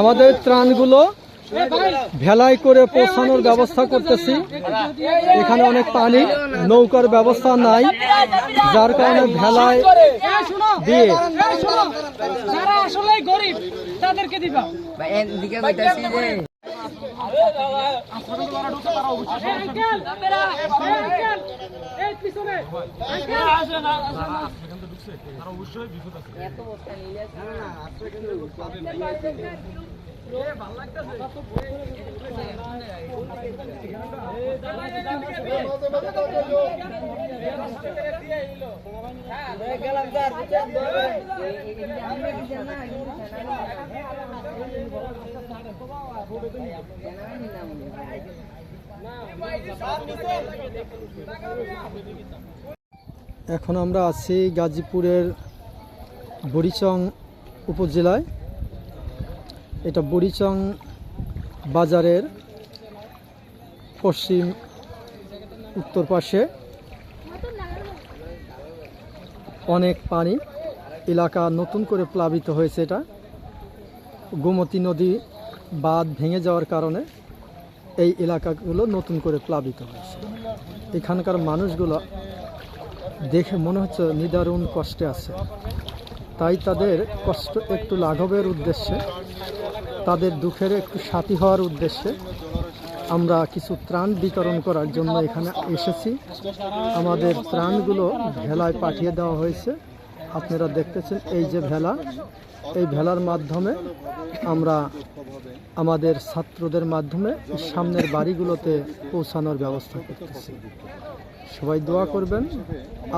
আমাদের ত্রাণগুলো ভেলাই করে পৌঁছানোর ব্যবস্থা করতেছি। এখানে অনেক পানি নৌকার ব্যবস্থা নাই। যার কারণে ভেলায় দিয়ে যারা আসলে গরিব তাদেরকে দিবা। এদিকে কইতাছি যে আঙ্কেল আঙ্কেল এই পিছনে এখন আমরা আছি গাজীপুরের বরিচং উপজেলায়। এটা বরিচং বাজারের পশ্চিম উত্তর পাশে। অনেক পানি এলাকা নতুন করে প্লাবিত হয়েছে এটা। গোমতী নদী বাঁধ ভেঙে যাওয়ার কারণে এই এলাকাগুলো নতুন করে প্লাবিত হয়েছে। এখানকার মানুষগুলো দেখে মনে হচ্ছে নিদারুণ কষ্টে আছে। তাই তাদের কষ্ট একটু লাঘবের উদ্দেশ্যে, তাদের দুঃখের একটু সাথী হওয়ার উদ্দেশ্যে আমরা কিছু ত্রাণ বিতরণ করার জন্য এখানে এসেছি। আমাদের ত্রাণগুলো ভেলায় পাঠিয়ে দেওয়া হয়েছে। আপনারা দেখতেছেন এই যে ভেলা। এই ভেলার মাধ্যমে আমরা আমাদের ছাত্রদের মাধ্যমে সামনের বাড়িগুলোতে পৌঁছানোর ব্যবস্থা করতেছি। সবাই দোয়া করবেন,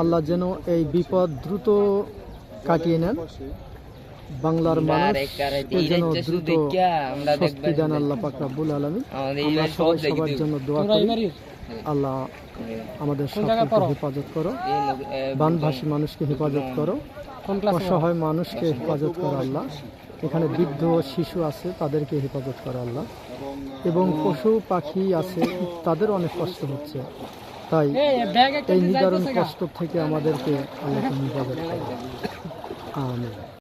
আল্লাহ যেন এই বিপদ দ্রুত কাটিয়ে নেন। বাংলার মানুষ যেন দ্রুত স্বস্তি দেন আল্লাহ পাক রাব্বুল আলামিন। আমাদের আমরা সবাই সবার জন্য দোয়া করি। আল্লাহ আমাদের সকলকে হেফাজত করো। বানভাসী মানুষকে হেফাজত করো। অসহায় মানুষকে হেফাজত করো আল্লাহ। এখানে বৃদ্ধ শিশু আছে তাদেরকে হেফাজত করো আল্লাহ। এবং পশু পাখি আছে তাদের অনেক কষ্ট হচ্ছে। তাই এই নিদারুণ কষ্ট থেকে আমাদেরকে আল্লাহ হেফাজত করো। আমিন।